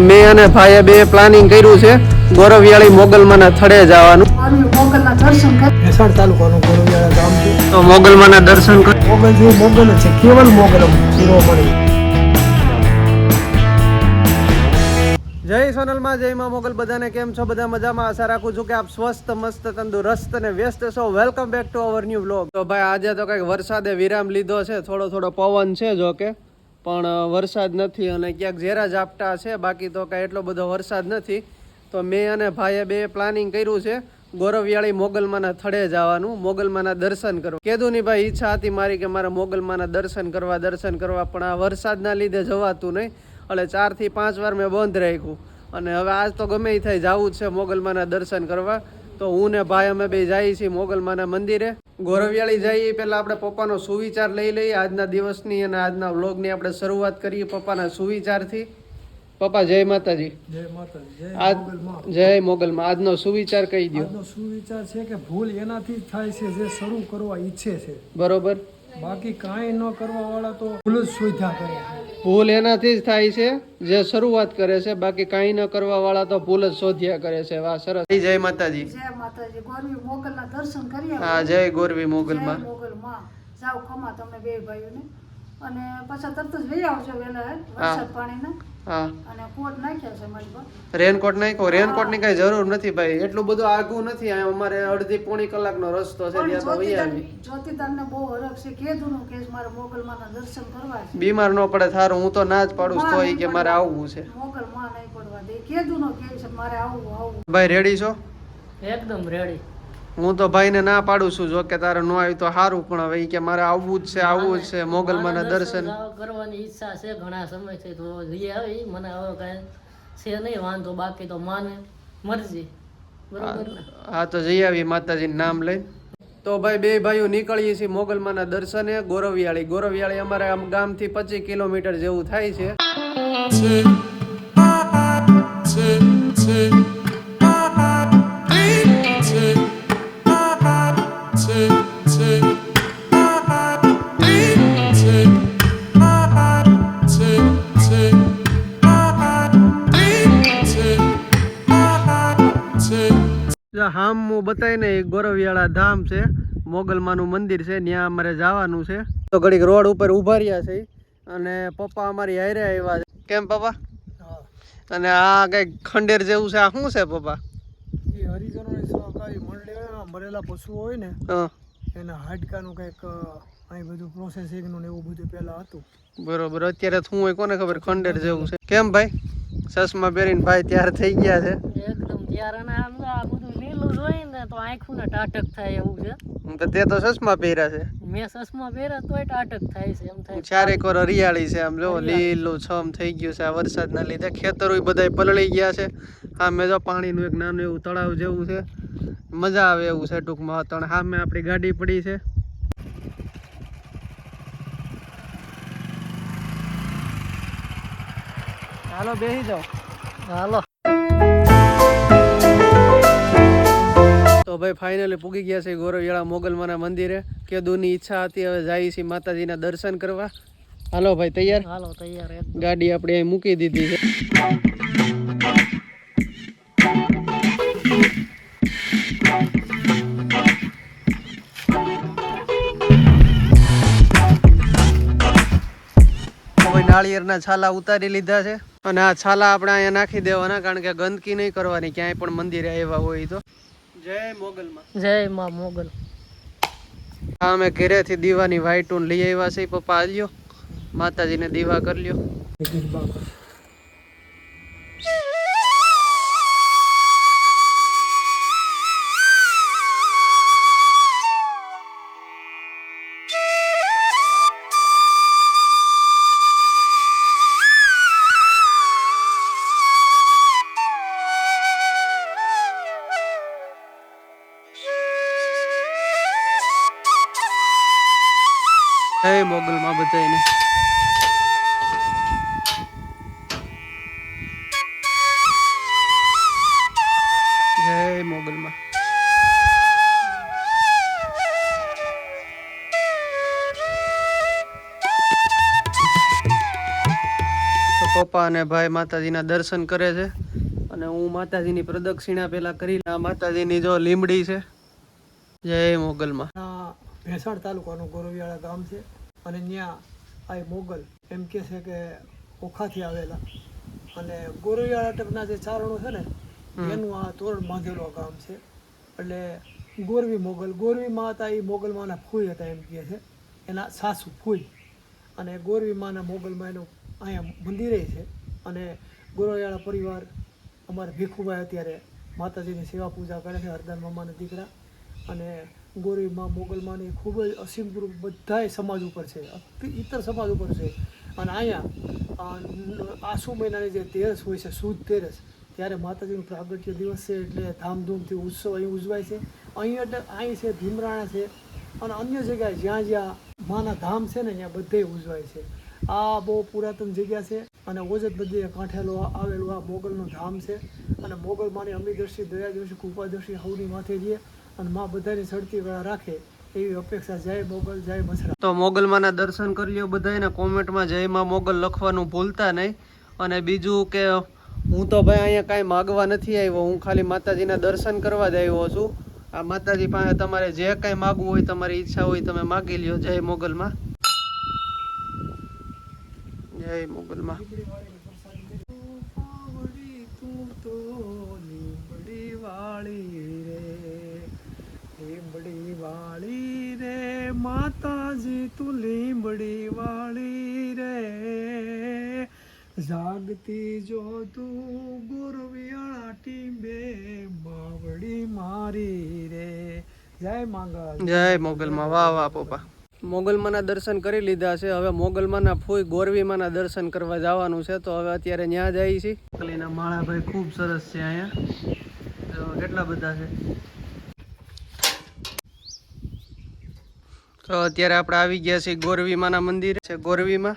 મેં અને ભાઈએ બે પ્લાનિંગ કર્યું છે. ગોરવિયાળી મોગલમાના થડે જવાનું. મહેસાણ તાલુકાનું ગોરવિયાળા ગામ છે. તો મોગલમાના દર્શન કરી. મોગલ જેવું મોગલ છે. કેવલ મોગલ જય સોનલમાં જય માં મોગલ. બધાને કેમ છો? બધા મજામાં? આશા રાખું છું કે આપ સ્વસ્થ મસ્ત તંદુરસ્ત અને વ્યસ્ત છો. Welcome back to our new blog તો ભાઈ આજે તો કંઈક વરસાદે વિરામ લીધો છે. થોડો થોડો પવન છે જો કે પણ વરસાદ નથી અને ક્યાંક ઝેરા ઝાપટા છે, બાકી તો કાંઈ એટલો બધો વરસાદ નથી. તો મેં અને ભાઈએ બે પ્લાનિંગ કર્યું છે, ગોરવિયાળી મોગલમાના થડે જવાનું, મોગલમાના દર્શન કરવા. કીધું નહીં, ભાઈ, ઈચ્છા હતી મારી કે મારે મોગલમાના દર્શન કરવા દર્શન કરવા, પણ આ વરસાદના લીધે જવાતું નહીં. એટલે ચારથી પાંચ વાર મેં બંધ રાખ્યું. અને હવે આજ તો ગમે એ થાય, જવું જ છે મોગલમાના દર્શન કરવા. તો હું ને ભાઈ અમે બે જઈએ છીએ મોગલમાના મંદિરે. ગોરવિયાળી જઈએ પહેલાં આપણે પપ્પાનો સુવિચાર લઈ લઈએ. આજના દિવસની અને આજના વ્લોગની આપણે શરૂઆત કરીએ પપ્પાના સુવિચારથી. પપ્પા જય માતાજી. જય માતાજી. જય આજ મોગલમાં. જય મોગલમાં. આજનો સુવિચાર કહી દો આજનો સુવિચાર છે કે ભૂલ એનાથી થાય છે જે શરૂ કરવા ઈચ્છે છે. બરોબર. બાકી કાંઈ ન કરવા વાળા તો ભૂલ જ સુવિધા કરે ભૂલ એનાથી જ થાય છે. જે શરૂઆત કરે છે બાકી કાંઈ ન કરવા વાળા તો ભૂલ જ શોધ્યા કરે છે. વાહ સરસ. જય માતાજી. જય માતાજી. ગોરવી મોગલના દર્શન કરી. હા જય ગોરવી મોગલમાં. મોગલમાં. જાઓ ખમા તમે બે ભાઈઓને. અને પાછા તરત જ લઈ આવજો વેલા હે વરસાદ પાણીના. હા. અને કોટ નાખ્યા છે મારી પર રેનકોટ નાખ્યો? રેનકોટની કઈ જરૂર નથી ભાઈ. એટલું બધું આગું નથી. અમારે અડધી પોણી કલાકનો રસ્તો છે ત્યાં તો વહી આવી. જ્યોતિદાન બહુ હરખ છે. કીધું કે મારે મોગલમાના દર્શન કરવા છે. બીમાર ન પડે થારું. હું તો ના જ પાડું તો તોય કે મારે આવવું છે. મોગલ માં નહીં પડવા દે. કીધું નો કે મારે આવવું આવવું. ભાઈ રેડી છો? એકદમ રેડી હું તો ભાઈને ના પાડું છું જો કે તારે ન આવ્યું તો સારું પણ હવે કે મારે આવવું જ છે આવવું જ છે મોગલમાના દર્શન. કરવાની ઈચ્છા છે ઘણા સમય છે તો લઈ આવી મને હવે કાંઈ છે નહીં વાંધો બાકી તો માને મરજી. બરોબર ને? હા તો જઈ આવી માતાજીનું નામ લઈ તો ભાઈ બે ભાઈઓ નીકળીએ છીએ મોગલમાના દર્શને ગોરવિયાળી. ગોરવિયાળી અમારે આમ ગામથી પચીસ કિલોમીટર જેવું થાય છે હામ ને ગોરવિયાળા ધામ છે મોગલમાનું મંદિર છે ત્યાં અમારે જવાનું છે. તો ઘડીક રોડ ઉપર ઊભા રહ્યા છે અને પપ્પા અમારી હારે આવ્યા છે. કેમ પપ્પા? હા. અને આ કઈ ખંડેર જેવું છે આ શું છે પપ્પા? એ હરિજનોની સહકારી મંડળીના મરેલા પશુઓ હોય ને હં, એના હાડકાનું કંઈક અહીં બધું પ્રોસેસિંગનું ને એવું બધું પહેલાં હતું. બરોબર અત્યારે શું હોય કોને ખબર ખંડેર જેવું છે. કેમ ભાઈ? ચશ્મા પહેરીને ભાઈ તૈયાર થઈ ગયા છે. એકદમ ત્યાર અને આમ તો ને આંખું ને ટાટક થાય એવું છે. હું તો તે તો ચશ્મા પહેર્યા છે. મેં ચશ્મા પહેર્યા તોય ટાટક થાય છે એમ થાય. ચારેક વાર હરિયાળી છે આમ જો લીલું છમ થઈ ગયું છે આ વરસાદના લીધે ખેતરો બધાય પલળી ગયા છે. હા મેં જો પાણીનું એક નાનું એવું તળાવ જેવું છે. મજા આવે એવું છે ટૂંકમાં ત્રણ સામે આપણી ગાડી પડી છે. હાલો બેસી જાઓ. હાલો. ભાઈ ફાઇનલી પૂગી ગયા છે ગોરવિયાળા મોગલમાના મંદિરે. કેદુની ઈચ્છા હતી હવે જાય છે માતાજીના દર્શન કરવા. હાલો ભાઈ તૈયાર? હાલો તૈયાર ગાડી આપણે અહીં મૂકી દીધી છે. નાળિયેરના છાલા ઉતારી લીધા છે. અને આ છાલા આપણે અહીંયા નાખી દેવાના કારણ કે ગંદકી નહીં કરવાની ક્યાંય પણ મંદિરે આવ્યા હોય તો. જય મોગલમાં. જય માં મોગલ. આ અમે ઘરેથી દીવાની વાઈટુન લઈ આવ્યા છે. પપ્પા આલ્યો માતાજીને દીવા કરી લ્યો. જય મોગલમાં બધાને જય મોગલમાં પપ્પા અને ભાઈ માતાજીના દર્શન કરે છે અને હું માતાજીની પ્રદક્ષિણા પહેલા કરી માતાજીની જો લીમડી છે. જય મોગલમાં ભેસાણ તાલુકાનું ગોરવિયાળા ગામ છે અને ત્યાં આ મોગલ એમ કે છે કે ઓખાથી આવેલા. અને ગોરવિયાળા ટકના જે ચારણો છે ને એનું આ તોરણ બાંધેલું ગામ છે. એટલે ગોરવી મોગલ ગોરવી માં હતા એ મોગલમાંના ફૂઈ હતા એમ કહે છે. એના સાસુ ફૂઈ. અને ગોરવી માના મોગલમાં એનું અહીંયા મંદિરે છે. અને ગોરવિયાળા પરિવાર અમારે ભીખુભાઈ અત્યારે માતાજીની સેવા પૂજા કરે છે હરદાન મામાના દીકરા. અને ગોરીમાં મોગલમાંની ખૂબ જ અસીમ ગુરુ બધાય સમાજ ઉપર છે ઇતર સમાજ ઉપર છે. અને અહીંયા આસુ મહિનાની જે તેરસ હોય છે, સુદ તેરસ, ત્યારે માતાજીનું પ્રાગટ્ય દિવસ છે એટલે ધામધૂમથી ઉત્સવ અહીં ઉજવાય છે. અહીં એટલે અહીં છે, ભીમરાણા છે અને અન્ય જગ્યાએ જ્યાં જ્યાં માના ધામ છે ને, ત્યાં બધે ઉજવાય છે. આ બહુ પુરાતન જગ્યા છે. અને ઓજત બધી કાંઠેલો આવેલું આ મોગલનું ધામ છે. અને મોગલ માની અમીદર્શી, દયાદર્શી, કૃપાદર્શી હવની માથે જઈએ અને માં બધાની સડતી વેળા રાખે એવી અપેક્ષા. જય મોગલ, જય મસરા તો મોગલમાંના દર્શન કરી લ્યો બધાને કોમેન્ટમાં જય માં મોગલ લખવાનું ભૂલતા નહીં. અને બીજું કે હું તો ભાઈ અહીંયા કાંઈ માગવા નથી આવ્યો. હું ખાલી માતાજીના દર્શન કરવા જ આવ્યો છું. આ માતાજી પાસે તમારે જે કાંઈ માગવું હોય, તમારી ઈચ્છા હોય, તમે માગી લ્યો. જય મોગલમાં જય મોગલમાં વાળી રે માતાજી તું લીંબડી વાળી રે જાગતી જો તું ગુરવિયાળા ટીંબે માવડી મારી રે. જય માંગલ જય મોગલમાં વાહ વાહ પપ્પા. મોગલમાના દર્શન કરી લીધા છે. હવે મોગલમાના ફૂઈ ગોરવીમાના દર્શન કરવા જવાનું છે. તો હવે અત્યારે ત્યાં જઈએ છીએ મોગલીના માળાભાઈ ખૂબ સરસ છે અહીંયા. કેટલા બધા છે? તો અત્યારે આપણે આવી ગયા છીએ ગોરવીમાના મંદિર. છે ગોરવીમાં.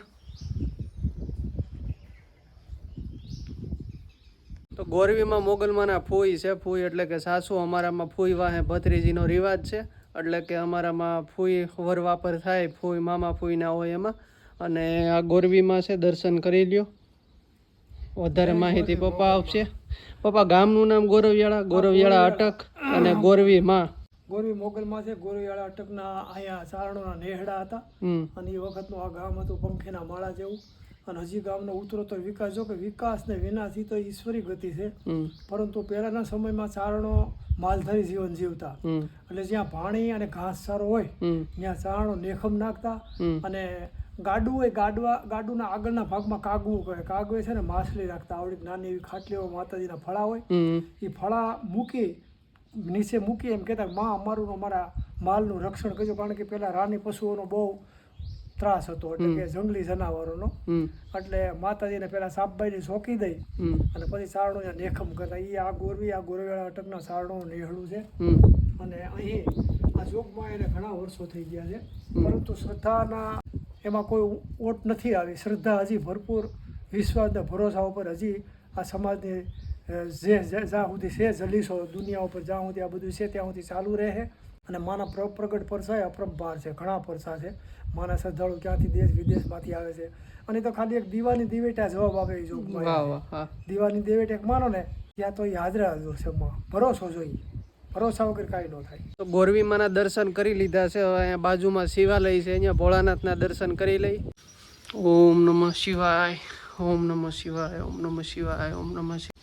તો ગોરવીમાં મોગલમાના ફૂઈ છે. ફૂઈ એટલે કે સાસુ અમારામાં ફૂઈ વાહે ભત્રીજીનો રિવાજ છે. એટલે કે અમારામાં ફૂઈ વર વાપર થાય ફૂઈ મામા ફૂઈના હોય એમાં. અને આ ગોરવીમાં છે દર્શન કરી લ્યો. વધારે માહિતી પપ્પા આપશે. પપ્પા ગામનું નામ ગોરવિયાળા ગોરવિયાળા અટક અને ગોરવી માં ગોરવી મોગલમાં છે ગોરવિયાળા અટકના અહીંયા ચારણોના નેહડા હતા. અને એ વખતનું આ ગામ હતું પંખીના માળા જેવું. અને હજી ગામનો ઉતરો તો વિકાસ જો કે વિકાસ ને વિનાશી તો ઈશ્વરી ગતિ છે. પરંતુ પહેલાના સમયમાં ચારણો માલધારી જીવન જીવતા. એટલે જ્યાં પાણી અને ઘાસચારો હોય ત્યાં ચારણો નેખમ નાખતા અને ગાડું હોય ગાડવા ગાડુના આગળના ભાગમાં કાગવું કહે કાગવે છે ને માછલી રાખતા. આવડી નાની એવી ખાટલીઓ માતાજીના ફળા હોય. એ ફળા મૂકી નીચે મૂકી એમ કહેતા માં અમારું ને અમારા માલનું રક્ષણ કરજો. કારણ કે પેલા રાની પશુઓનો બહુ ત્રાસ હતો એટલે કે જંગલી જનાવરોનો. એટલે માતાજીને પેલા સાપબાઈને સોંકી દઈ અને પછી સારણો નેખમ કરતા. એ આ ગોરવી આ ગોરવેળા અટકના સારણું નેહળું છે. અને અહીં આ જોગમાં એને ઘણા વર્ષો થઈ ગયા છે. પરંતુ શ્રદ્ધાના એમાં કોઈ ઓટ નથી આવી. શ્રદ્ધા હજી ભરપૂર. વિશ્વાસના ભરોસા ઉપર હજી આ સમાજની જે- જ્યાં સુધી છે જલીસો દુનિયા ઉપર જ્યાં સુધી આ બધું છે ત્યાં સુધી ચાલુ રહે અને માના પ્ર પ્રગટ પરસા એ અપરંપાર છે ઘણા પરસા છે. માના શ્રદ્ધાળુ ક્યાંથી દેશ વિદેશમાંથી આવે છે. અને તો ખાલી એક દીવાની દિવેટા જવાબ આપે એ જોગમાં દીવાની દિવેટ એક માનો ને ત્યાં તો એ હાજરા જોશે છે ભરોસો જોઈએ. ભરોસા વગર કાંઈ ન થાય. તો ગોરવીમાના દર્શન કરી લીધા છે હવે અહીંયા બાજુમાં શિવાલય છે અહીંયા ભોળાનાથના દર્શન કરી લઈ. ઓમ નમઃ શિવાય ઓમ નમઃ શિવાય ઓમ નમઃ શિવાય ઓમ નમઃ શિવાય.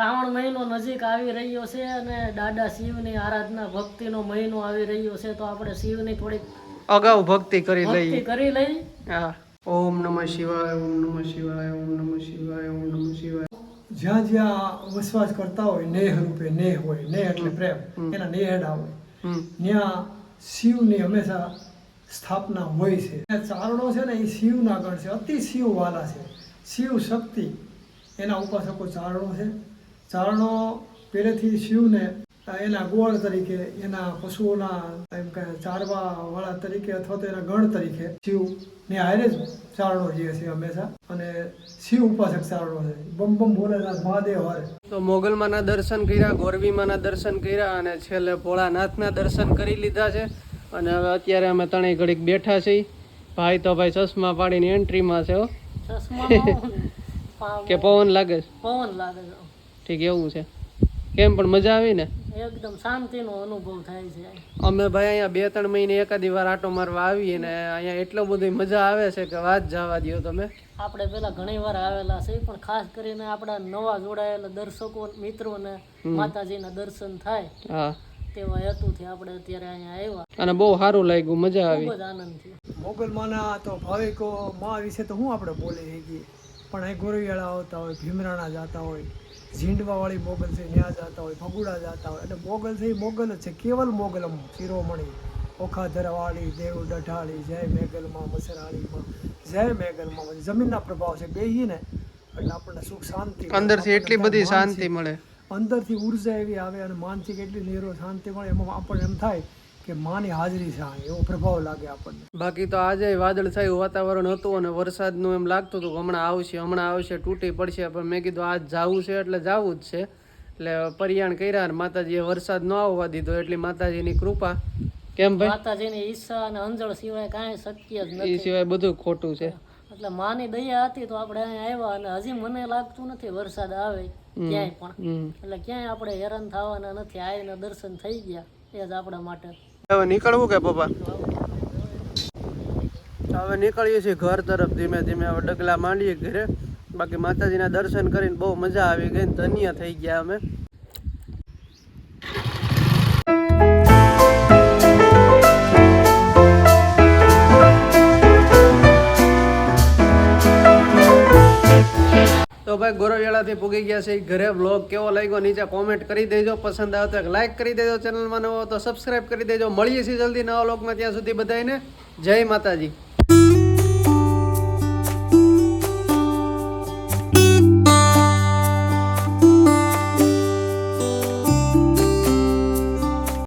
શ્રાવણ મહિનો નજીક આવી રહ્યો છે અને દાદા શિવની આરાધના ભક્તિનો મહિનો આવી રહ્યો છે તો આપણે શિવની થોડીક અગાઉ ભક્તિ કરી ભક્તિ લઈએ કરી લઈ હા. ઓમ નમઃ શિવાય ઓમ નમઃ શિવાય ઓમ નમઃ શિવાય ઓમ નમઃ શિવાય. જ્યાં જ્યાં વસવાસ કરતા હોય નેહ રૂપે નેહ હોય નેહ એટલે પ્રેમ એના નેહડા હોય ત્યાં શિવની હંમેશા સ્થાપના હોય છે. ચારણો છે ને એ શિવના ગણ છે. અતિ શિવવાલા છે. શિવ શક્તિ એના ઉપાસકો ચારણો છે. ચારણો પહેલેથી શિવને એના ગોળ તરીકે એના પશુઓના એમ કે ચારવા વાળા તરીકે અથવા તો એના ગણ તરીકે શિવને હારે જ ચારણો જીવે છે હંમેશા. અને શિવ ઉપાસક ચારણો છે. બમ બમ ભોલેનાથ મહાદેવ હરે. તો મોગલમાના દર્શન કર્યા ગોરવીમાના દર્શન કર્યા અને છેલ્લે ભોળાનાથના દર્શન કરી લીધા છે. અને હવે અત્યારે અમે ત્રણેય ઘડીક બેઠા છીએ. ભાઈ તો ભાઈ ચશ્મા પાડીને એન્ટ્રીમાં છે કે પવન લાગે છે? પવન લાગે છે. ઠીક એવું છે. કેમ પણ મજા આવી ને? એકદમ શાંતિનો અનુભવ થાય છે અમે ભાઈ અહીંયા બે ત્રણ મહિને એકાદી વાર આટો મારવા આવીએ ને અહીંયા એટલો બધી મજા આવે છે કે વાત જવા દો તમે. આપણે પેલા ઘણી વાર આવેલા છે પણ ખાસ કરીને આપણા નવા જોડાયેલા દર્શકો મિત્રોને માતાજીના દર્શન થાય હા. તેવા હેતુથી આપણે અત્યારે અહીંયા આવ્યા. અને બહુ સારું લાગ્યું મજા આવી. ખૂબ જ આનંદ થયો. મોગલમાના તો ભાવિકો માં વિશે તો હું આપણે બોલી શકીએ? પણ અહીં ગોરવિયાળા આવતા હોય ભીમરાણા જતા હોય ઝીંડવાવાળી મોગલ છે ત્યાં જતા હોય ફગુડા જતા હોય. એટલે મોગલ છે એ મોગલ જ છે. કેવલ મોગલમ શિરોમણી ઓખાધરવાળી દેવ ડઢાળી જય મેઘલમાં મસરાળીમાં. જય મેઘલમાં જમીનના પ્રભાવ છે બેહી ને એટલે આપણને સુખ શાંતિ અંદરથી એટલી બધી શાંતિ મળે. અંદરથી ઊર્જા એવી આવે અને માનસિક એટલી નિરો શાંતિ મળે. એમાં આપણને એમ થાય કે માની હાજરી છે એવો પ્રભાવ લાગે આપણને. બાકી તો આજે વાદળછાયું વાતાવરણ હતું અને વરસાદનું એમ લાગતું હતું હમણાં આવશે હમણાં આવશે તૂટી પડશે. પણ મેં કીધું આજ જવું છે એટલે જવું જ છે. એટલે પરિયાણ કર્યા અને માતાજીએ વરસાદ ન આવવા દીધો એટલી માતાજીની કૃપા. કેમ ભાઈ? માતાજીની ઈચ્છા અને અંજળ સિવાય કાંઈ શક્ય જ એ સિવાય બધું ખોટું છે. એટલે માની દયા હતી તો આપણે અહીંયા આવ્યા અને હજી મને લાગતું નથી વરસાદ આવે ક્યાંય પણ. એટલે ક્યાંય આપણે હેરાન થવાના નથી આવીને દર્શન થઈ ગયા. એ આપણા માટે. હવે નીકળવું કે પપ્પા? હવે નીકળીએ છીએ ઘર તરફ ધીમે ધીમે. હવે ડગલા માંડીએ ઘરે. બાકી માતાજીના દર્શન કરીને બહુ મજા આવી ગઈ ધન્ય થઈ ગયા અમે. તો ભાઈ ગોરવેળાથી પૂગી ગયા છે. ઘરે બ્લોગ કેવો લાગ્યો નીચે કોમેન્ટ કરી દેજો. પસંદ આવે તો લાઈક કરી દેજો ચેનલમાં નવો તો સબસ્ક્રાઇબ કરી દેજો. મળીએ છીએ જલ્દી નવા બ્લોગમાં ત્યાં સુધી બધાને જય માતાજી.